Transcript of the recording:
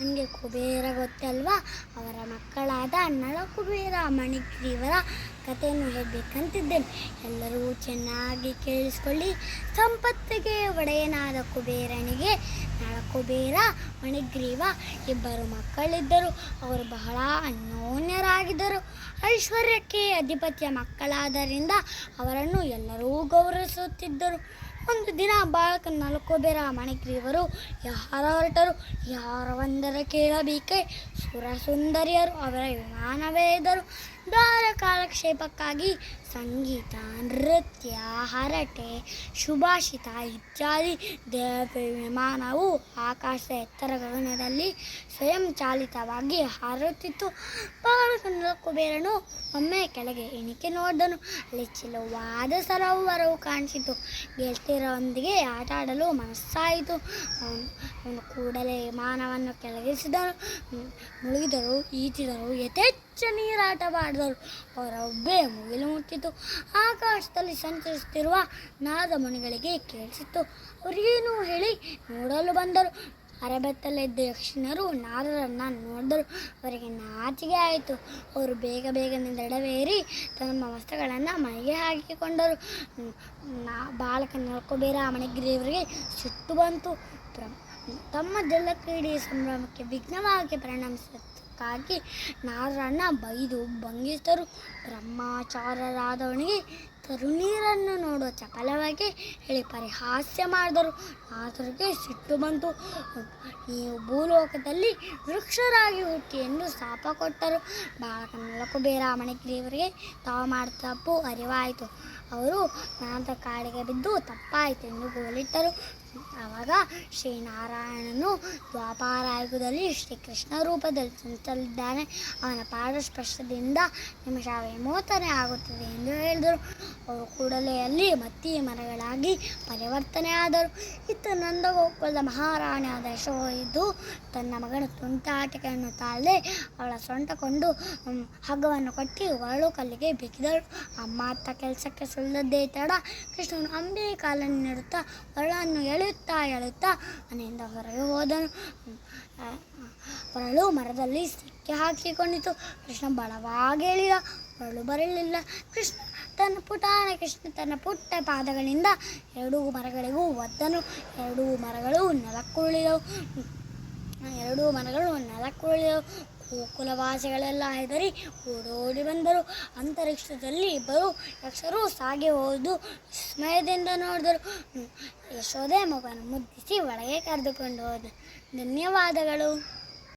ನನಗೆ ಕುಬೇರ ಗೊತ್ತಲ್ವಾ? ಅವರ ಮಕ್ಕಳಾದ ನಳ ಕುಬೇರ ಮಣಿಗ್ರೀವರ ಕಥೆಯನ್ನು ಹೇಳಬೇಕಂತಿದ್ದೇನೆ. ಎಲ್ಲರೂ ಚೆನ್ನಾಗಿ ಕೇಳಿಸ್ಕೊಳ್ಳಿ. ಸಂಪತ್ತಿಗೆ ಒಡೆಯನಾದ ಕುಬೇರನಿಗೆ, ನಳ ಕುಬೇರ ಮಣಿಗ್ರೀವ ಇಬ್ಬರು ಮಕ್ಕಳಿದ್ದರು. ಅವರು ಬಹಳ ಅನ್ಯೋನ್ಯರಾಗಿದ್ದರು. ಐಶ್ವರ್ಯಕ್ಕೆ ಅಧಿಪತಿಯ ಮಕ್ಕಳಾದ್ದರಿಂದ ಅವರನ್ನು ಎಲ್ಲರೂ ಗೌರವಿಸುತ್ತಿದ್ದರು. ಒಂದು ದಿನ ಬಾಳಕ ನಲ್ಕೋಬೇರ ಮಣಿಕ್ರಿಯವರು ಯಾರ ಹೊರಟರು ಯಾರ ಒಂದರ ಕೇಳಬೇಕೆ? ಸುರಸುಂದರಿಯರು ಅವರ ವಿಮಾನವೇ ಇದ್ದರು. ದಾರ ಕಾಲಕ್ಷೇಪಕ್ಕಾಗಿ ಸಂಗೀತ, ನೃತ್ಯ, ಹರಟೆ ಶುಭಾಷಿತ ಇತ್ಯಾದಿ ವಿಮಾನವು ಆಕಾಶದ ಎತ್ತರ ಗಗನದಲ್ಲಿ ಸ್ವಯಂ ಚಾಲಿತವಾಗಿ ಹಾರುತ್ತಿತ್ತು. ಬಾಲಕನ ಕುಬೇರನು ಒಮ್ಮೆ ಕೆಳಗೆ ಎಣಿಕೆ ನೋಡಿದನು. ಅಲ್ಲಿ ಚಿಲುವಾದ ಸರೋವರವು ಕಾಣಿಸಿತು. ಗೆಳತಿಯರೊಂದಿಗೆ ಆಟ ಆಡಲು ಮನಸ್ಸಾಯಿತು ಕೂಡಲೇ ವಿಮಾನವನ್ನು ಕೆಳಗಿಸಿದರು ಮುಳುಗಿದರು, ಈಚಿದರು, ಯಥೇಚ್ಛ ನೀರಾಟವಾಡಿದರು ಅವರ ಒಬ್ಬೆ ಮುಗಿಲು ಮುಟ್ಟಿತು ಆಕಾಶದಲ್ಲಿ ಸಂಚರಿಸುತ್ತಿರುವ ನಾದಮುನಿಗಳಿಗೆ ಕೇಳಿಸಿತ್ತು. ಅವರಿಗೇನು ಹೇಳಿ ನೋಡಲು ಬಂದರು. ಅರಬತ್ತಲ್ಲಿದ್ದ ಯಕ್ಷಿಣರು ನಾರರನ್ನು ನೋಡಿದರು. ಅವರಿಗೆ ನಾಚಿಕೆ ಆಯಿತು. ಅವರು ಬೇಗ ಬೇಗನೆ ದಡವೇರಿ ತಮ್ಮ ವಸ್ತ್ರಗಳನ್ನು ಮೈಗೆ ಹಾಕಿಕೊಂಡರು. ನಾ ಬಾಲಕ ನೋಡ್ಕೋಬೇರ ಮಣಿಗಿರಿಯವರಿಗೆ ಸುಟ್ಟು ಬಂತು. ತಮ್ಮ ತಮ್ಮ ಜಲಕ್ರೀಡೆ ಸಂಭ್ರಮಕ್ಕೆ ವಿಘ್ನವಾಗಿ ಪರಿಣಮಿಸಕ್ಕಾಗಿ ನಾರರನ್ನ ಬೈದು ಭಂಗಿಸಿದರು. ಬ್ರಹ್ಮಚಾರರಾದವನಿಗೆ ತರುಣೀರನ್ನು ನೋಡುವ ಚಪಲವಾಗಿ ಹೇಳಿ ಪರಿಹಾಸ್ಯ ಮಾಡಿದರು. ನಾಥರಿಗೆ ಸಿಟ್ಟು ಬಂತು. ನೀವು ಭೂಲೋಕದಲ್ಲಿ ವೃಕ್ಷರಾಗಿ ಹುಟ್ಟಿ ಎಂದು ಶಾಪ ಕೊಟ್ಟರು. ಬಾಲಕನ ಕುಬೇರ ದೇವರಿಗೆ ತಾವು ಮಾಡಿದ ತಪ್ಪು ಅರಿವಾಯಿತು. ಅವರು ನಾಥ ಕಾಡಿಗೆ ಬಿದ್ದು ತಪ್ಪಾಯಿತು ಎಂದು ಗೋಲಿಟ್ಟರು. ಆವಾಗ ಶ್ರೀನಾರಾಯಣನು ದ್ವಾಪಾರಾಯುಗದಲ್ಲಿ ಶ್ರೀಕೃಷ್ಣ ರೂಪದಲ್ಲಿ ಸಂಚಲಿದ್ದಾನೆ ಅವನ ಪಾದಸ್ಪರ್ಶದಿಂದ ನಿಮಿಷ ವಿಮೋಚನೆ ಆಗುತ್ತದೆ ಎಂದು ಹೇಳಿದರು. ಅವರು ಕೂಡಲೇ ಅಲ್ಲಿ ಮತ್ತಿ ಮರಗಳಾಗಿ ಪರಿವರ್ತನೆ ಆದರು. ಇತ್ತ ನಂದಗೋಕುಲದ ಮಹಾರಾಣಿಯಾದ ಇದ್ದು ತನ್ನ ಮಗನ ತುಂಟಾಟಿಕೆಯನ್ನು ತಾಳದೆ ಅವಳ ಸೊಂಟಕೊಂಡು ಹಗ್ಗವನ್ನು ಕಟ್ಟಿ ಒರಳು ಕಲ್ಲಿಗೆ ಬಿಗಿದಳು ಅಮ್ಮ ಅತ್ತ ಕೆಲಸಕ್ಕೆ ಸುಳ್ಳದ್ದೇ ತಡ. ಕೃಷ್ಣನು ಅಂಬೆ ಕಾಲನ್ನು ನೀಡುತ್ತಾ ಒರಳನ್ನು ಎಳೆಯುತ್ತಾ ಎಳೆಯುತ್ತಾ ಮನೆಯಿಂದ ಹೊರಗೆ ಹೋದನು. ಹೊರಳು ಮರದಲ್ಲಿ ಸಿಕ್ಕಿ ಹಾಕಿಕೊಂಡಿತು. ಕೃಷ್ಣ ಬಲವಾಗಿ ಹೇಳಿದ ಹೊರಳು ಬರಲಿಲ್ಲ. ಕೃಷ್ಣ ತನ್ನ ಪುಟಾಣ ಕೃಷ್ಣ ತನ್ನ ಪುಟ್ಟ ಪಾದಗಳಿಂದ ಎರಡೂ ಮರಗಳಿಗೂ ಒದ್ದನು ಎರಡೂ ಮರಗಳು ನೆಲಕ್ಕುರುಳಿದವು. ಎರಡೂ ಮರಗಳು ನೆಲಕ್ಕುರುಳಿದವು. ಗೋಕುಲವಾಸಿಗಳೆಲ್ಲ ಹೆದರಿ ಓಡೋಡಿ ಬಂದರು. ಅಂತರಿಕ್ಷದಲ್ಲಿ ಇಬ್ಬರು ಯಕ್ಷರು ಸಾಗಿ ಹೋದು ವಿಸ್ಮಯದಿಂದ ನೋಡಿದರು. ಯಶೋದೆ ಮಗನ ಮುದ್ದಿಸಿ ಒಳಗೆ ಕರೆದುಕೊಂಡು ಹೋದ. ಧನ್ಯವಾದಗಳು.